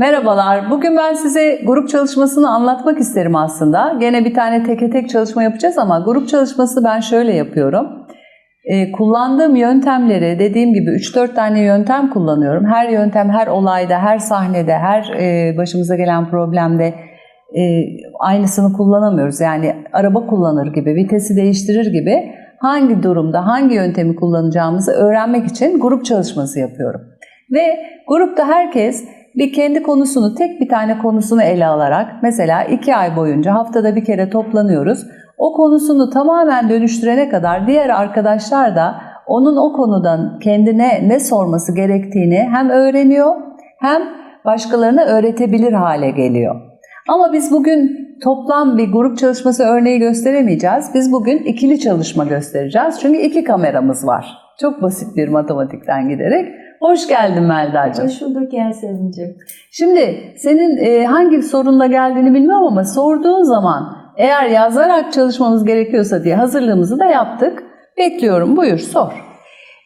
Merhabalar. Bugün ben size grup çalışmasını anlatmak isterim aslında. Gene bir tane teke tek çalışma yapacağız ama grup çalışması ben şöyle yapıyorum. Ee, kullandığım yöntemleri dediğim gibi 3-4 tane yöntem kullanıyorum. Her yöntem her olayda, her sahnede, her e, başımıza gelen problemde e, aynısını kullanamıyoruz. Yani araba kullanır gibi, vitesi değiştirir gibi hangi durumda hangi yöntemi kullanacağımızı öğrenmek için grup çalışması yapıyorum. Ve grupta herkes bir kendi konusunu, tek bir tane konusunu ele alarak mesela iki ay boyunca haftada bir kere toplanıyoruz. O konusunu tamamen dönüştürene kadar diğer arkadaşlar da onun o konudan kendine ne sorması gerektiğini hem öğreniyor hem başkalarına öğretebilir hale geliyor. Ama biz bugün toplam bir grup çalışması örneği gösteremeyeceğiz. Biz bugün ikili çalışma göstereceğiz. Çünkü iki kameramız var. Çok basit bir matematikten giderek. Hoş geldin Melda'cığım. Hoş bulduk Yasemin'ciğim. Şimdi senin e, hangi sorunla geldiğini bilmiyorum ama sorduğun zaman eğer yazarak çalışmamız gerekiyorsa diye hazırlığımızı da yaptık. Bekliyorum. Buyur sor.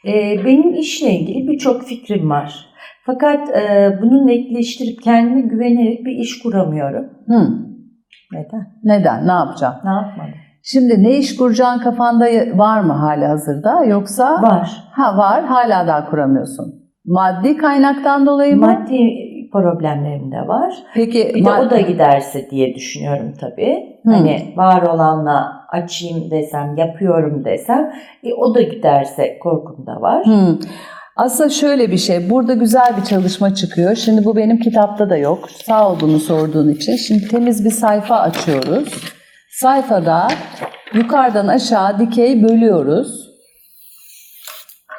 Ee, benim işle ilgili birçok fikrim var. Fakat e, bununla ekleştirip kendime güvenerek bir iş kuramıyorum. Hı, Neden? neden? Ne yapacağım? Ne yapmadım? Şimdi ne iş kuracağın kafanda var mı hali hazırda yoksa? Var. Ha var. Hala daha kuramıyorsun. Maddi kaynaktan dolayı mı? Maddi problemlerim de var. Peki Bir de o da giderse diye düşünüyorum tabii. Hı. Hani var olanla açayım desem, yapıyorum desem, e, o da giderse korkum da var. Hmm. Aslında şöyle bir şey, burada güzel bir çalışma çıkıyor. Şimdi bu benim kitapta da yok. Sağ ol bunu sorduğun için. Şimdi temiz bir sayfa açıyoruz. Sayfada yukarıdan aşağı dikey bölüyoruz.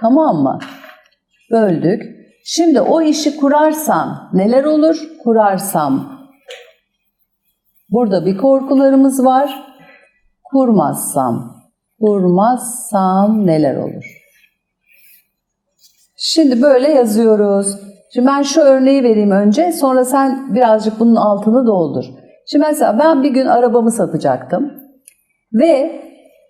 Tamam mı? Böldük. Şimdi o işi kurarsam neler olur? Kurarsam burada bir korkularımız var. Kurmazsam, kurmazsam neler olur? Şimdi böyle yazıyoruz. Şimdi ben şu örneği vereyim önce. Sonra sen birazcık bunun altını doldur. Şimdi mesela ben bir gün arabamı satacaktım. Ve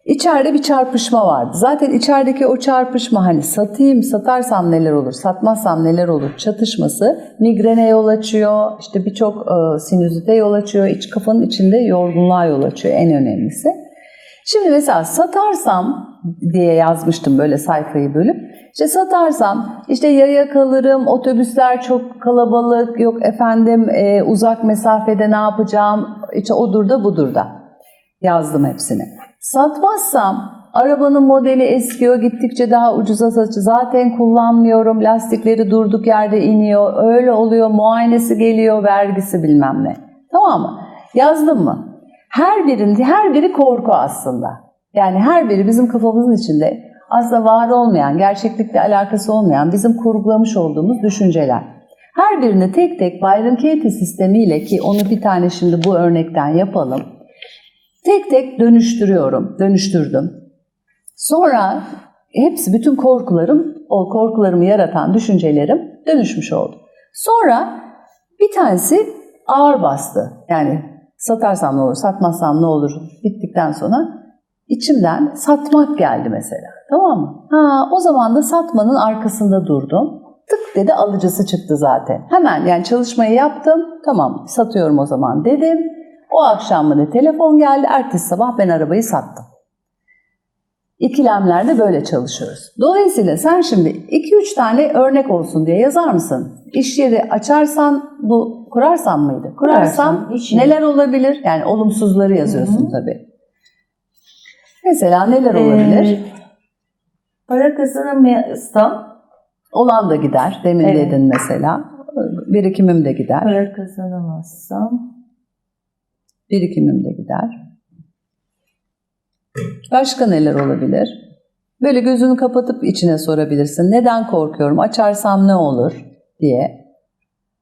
içeride bir çarpışma vardı. Zaten içerideki o çarpışma hani satayım, satarsam neler olur, satmazsam neler olur çatışması migrene yol açıyor. işte birçok e, sinüzite yol açıyor. iç kafanın içinde yorgunluğa yol açıyor en önemlisi. Şimdi mesela satarsam diye yazmıştım böyle sayfayı bölüp. İşte satarsam işte yaya kalırım, otobüsler çok kalabalık, yok efendim e, uzak mesafede ne yapacağım, işte odur da budur da yazdım hepsini. Satmazsam arabanın modeli eskiyor, gittikçe daha ucuza satıyor. Zaten kullanmıyorum, lastikleri durduk yerde iniyor, öyle oluyor, muayenesi geliyor, vergisi bilmem ne. Tamam mı? Yazdım mı? Her birinde, her biri korku aslında. Yani her biri bizim kafamızın içinde aslında var olmayan, gerçeklikle alakası olmayan bizim kurgulamış olduğumuz düşünceler. Her birini tek tek Byron Katie sistemiyle ki onu bir tane şimdi bu örnekten yapalım. Tek tek dönüştürüyorum, dönüştürdüm. Sonra hepsi bütün korkularım, o korkularımı yaratan düşüncelerim dönüşmüş oldu. Sonra bir tanesi ağır bastı. Yani satarsam ne olur, satmazsam ne olur bittikten sonra içimden satmak geldi mesela. Tamam mı? Ha, o zaman da satmanın arkasında durdum. Tık dedi alıcısı çıktı zaten. Hemen yani çalışmayı yaptım. Tamam satıyorum o zaman dedim. O akşam bana telefon geldi. Ertesi sabah ben arabayı sattım. İkilemlerde böyle çalışıyoruz. Dolayısıyla sen şimdi 2-3 tane örnek olsun diye yazar mısın? İş yeri açarsan bu kurarsan mıydı? İş yeri. neler olabilir? Yani olumsuzları yazıyorsun Hı hı. tabii. Mesela neler olabilir? Ee, para kazanamazsam, Olan da gider. Demin Evet. dedin mesela. Birikimim de gider. para kazanamazsam, Birikimim de gider. Başka neler olabilir? Böyle gözünü kapatıp içine sorabilirsin. Neden korkuyorum? Açarsam ne olur diye.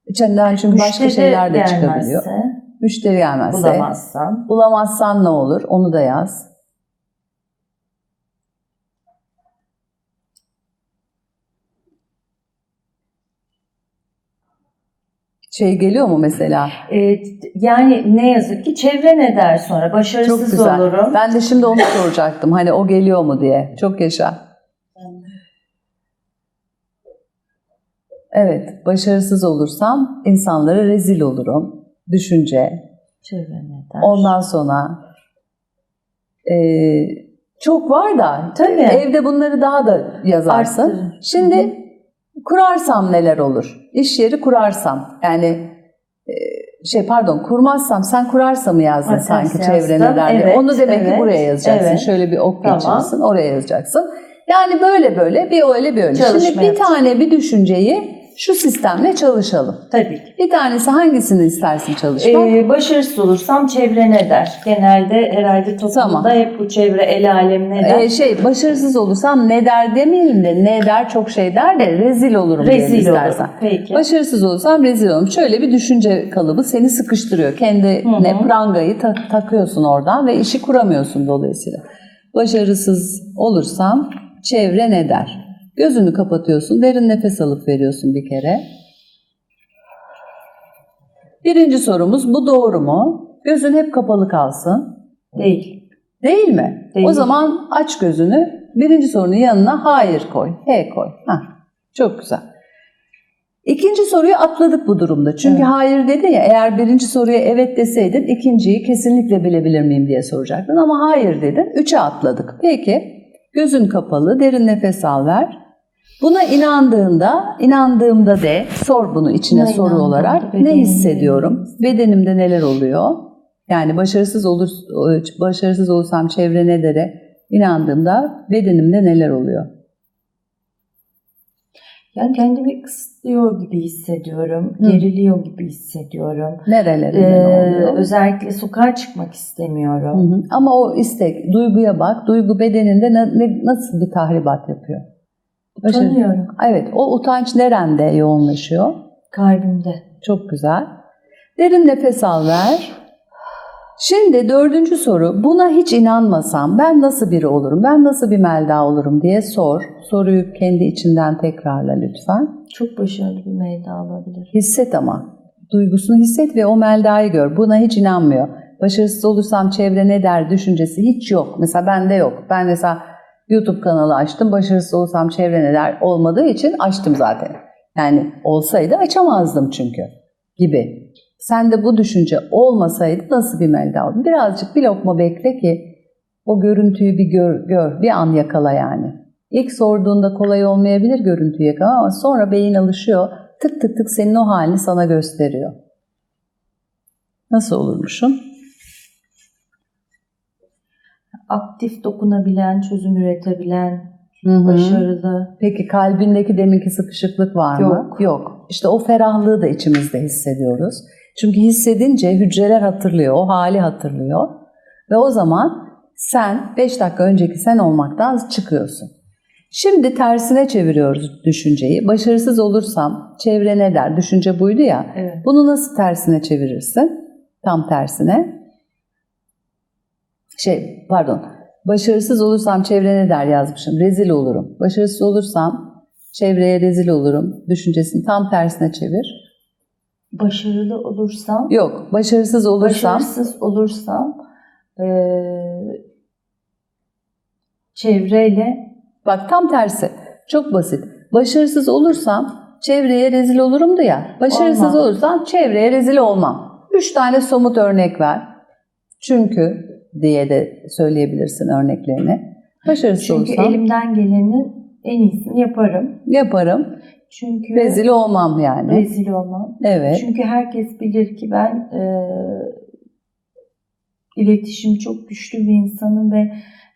İçinden çünkü başka müşteri şeyler de çıkabiliyor. gelmezse, Müşteri gelmezse. bulamazsam, Bulamazsan ne olur? Onu da yaz. Şey geliyor mu mesela? Ee, yani ne yazık ki çevre ne der sonra? Çok Başarısız güzel. olurum. Ben de şimdi onu soracaktım. Hani o geliyor mu diye. Çok yaşa. Evet, başarısız olursam insanlara rezil olurum. Düşünce. Çevrene der. Ondan sonra e, çok var da Tabii. evde bunları daha da yazarsın. Arttırın. Şimdi kurarsam neler olur? İş yeri kurarsam yani e, şey pardon kurmazsam sen kurarsa mı yazdın Ha, sanki ters çevrene yazdım. derdi. Evet, Onu demek ki evet, buraya yazacaksın. evet. Şöyle bir ok Tamam. geçirirsin oraya yazacaksın. Yani böyle böyle bir öyle bir öyle. Çalışma Şimdi bir yapacağım. tane bir düşünceyi şu sistemle çalışalım. Tabii ki. Bir tanesi hangisini istersin çalışmak? Ee, başarısız olursam çevre ne der? Genelde herhalde toplumda Tamam. hep bu çevre el alem ne der? Ee, şey başarısız olursam ne der demeyelim de ne der çok şey der de rezil olurum Rezil istersen. olur. Peki. Başarısız olursam rezil olurum. Şöyle bir düşünce kalıbı seni sıkıştırıyor. Kendine Hı hı. prangayı ta- takıyorsun oradan ve işi kuramıyorsun dolayısıyla. Başarısız olursam çevre ne der? Gözünü kapatıyorsun, derin nefes alıp veriyorsun bir kere. Birinci sorumuz bu doğru mu? Gözün hep kapalı kalsın. Değil. Değil mi? Değil. O zaman aç gözünü. Birinci sorunun yanına hayır koy. He koy. Hah, çok güzel. İkinci soruyu atladık bu durumda. Çünkü Evet. hayır dedi ya eğer birinci soruya evet deseydin ikinciyi kesinlikle bilebilir miyim diye soracaktın. Ama hayır dedin. Üçe atladık. Peki gözün kapalı derin nefes al ver. Buna inandığında, inandığımda de sor bunu içine Buna soru olarak. Ne bedenimde hissediyorum? Bedenimde neler oluyor? Yani başarısız olur, başarısız olursam çevre ne dere? İnandığımda bedenimde neler oluyor? Yani kendimi kısıtlıyor gibi hissediyorum. Hı. Geriliyor gibi hissediyorum. Nerelerinde Ee, ne oluyor? özellikle sokağa çıkmak Hı istemiyorum. hı. Ama o istek, duyguya bak. Duygu bedeninde ne- ne- nasıl bir tahribat yapıyor? Utanıyorum. Evet, o utanç nerede yoğunlaşıyor? Kalbimde. Çok güzel. Derin nefes al ver. Şimdi dördüncü soru. Buna hiç inanmasam ben nasıl biri olurum? Ben nasıl bir Melda olurum diye sor. Soruyu kendi içinden tekrarla lütfen. Çok başarılı bir Melda olabilir. Hisset ama. Duygusunu hisset ve o Melda'yı gör. Buna hiç inanmıyor. Başarısız olursam çevre ne der düşüncesi hiç yok. Mesela bende yok. Ben mesela YouTube kanalı açtım. Başarısız olursam çevre ne der olmadığı için açtım zaten. Yani olsaydı açamazdım çünkü gibi. Sen de bu düşünce olmasaydı nasıl bir Melda olurdun? Birazcık bir lokma bekle ki o görüntüyü bir gör, gör bir an yakala yani. İlk sorduğunda kolay olmayabilir görüntüyü yakalamak ama sonra beyin alışıyor. Tık tık tık senin o halini sana gösteriyor. Nasıl olurmuşum? Aktif dokunabilen, çözüm üretebilen, Hı hı. başarılı. Peki kalbindeki deminki sıkışıklık var mı? Yok. Yok. İşte o ferahlığı da içimizde hissediyoruz. Çünkü hissedince hücreler hatırlıyor, o hali hatırlıyor. Ve o zaman sen 5 dakika önceki sen olmaktan çıkıyorsun. Şimdi tersine çeviriyoruz düşünceyi. Başarısız olursam çevre ne der? Düşünce buydu ya. Evet. Bunu nasıl tersine çevirirsin? Tam tersine. Şey, pardon. Başarısız olursam çevre ne der yazmışım. Rezil olurum. Başarısız olursam çevreye rezil olurum. Düşüncesini tam tersine çevir. Başarılı olursam, Yok, başarısız olursam başarısız olursam eee, çevreyle bak tam tersi. Çok basit. Başarısız olursam çevreye rezil olurumdu ya. Başarısız olursam çevreye rezil olmam. Üç tane somut örnek ver. Çünkü diye de söyleyebilirsin örneklerini. Başarısız çünkü olursam elimden gelenin en iyisini yaparım. yaparım. Çünkü Rezil olmam yani. rezil olmam. Evet. Çünkü herkes bilir ki ben eee iletişim çok güçlü bir insanım ve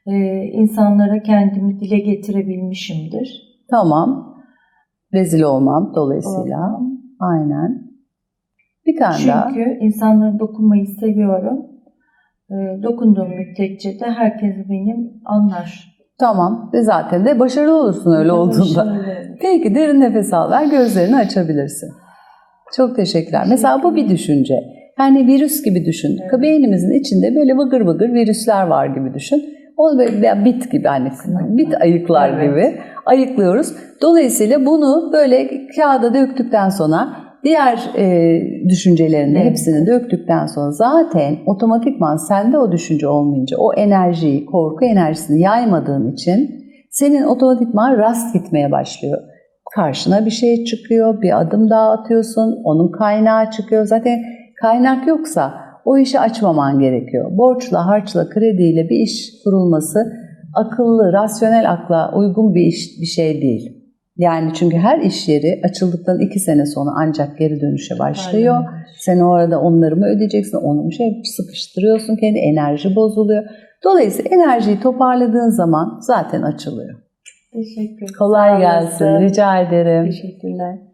eee, insanlara kendimi dile getirebilmişimdir. Tamam. Rezil olmam dolayısıyla. Olmam. Aynen. Bir tane daha. Çünkü insanlara dokunmayı seviyorum. Eee, dokunduğum müddetçe de herkes benim anlar. Tamam. Ve zaten de başarılı olursun öyle olduğunda. Başarılı. Peki derin nefes al ver. Gözlerini açabilirsin. Çok teşekkürler. Mesela bu bir düşünce. Yani virüs gibi düşün. Evet. Beynimizin içinde böyle vıgır vıgır virüsler var gibi düşün. O böyle bit gibi hani bit ayıklar Evet. gibi ayıklıyoruz. Dolayısıyla bunu böyle kağıda döktükten sonra diğer e, düşüncelerini Evet. hepsini döktükten sonra zaten otomatikman sende o düşünce olmayınca o enerjiyi, korku enerjisini yaymadığın için senin otomatikman rast gitmeye başlıyor. karşına bir şey çıkıyor, bir adım daha atıyorsun, onun kaynağı çıkıyor. Zaten kaynak yoksa o işi açmaman gerekiyor. Borçla, harçla, krediyle bir iş kurulması akıllı, rasyonel akla uygun bir iş bir şey değil. Yani çünkü her iş yeri açıldıktan iki sene sonra ancak geri dönüşe başlıyor. Aynen. Sen o arada onları mı ödeyeceksin, onu mu şey sıkıştırıyorsun kendi enerji bozuluyor. Dolayısıyla enerjiyi toparladığın zaman zaten açılıyor. Teşekkür ederim. Kolay gelsin. Rica ederim. Teşekkürler.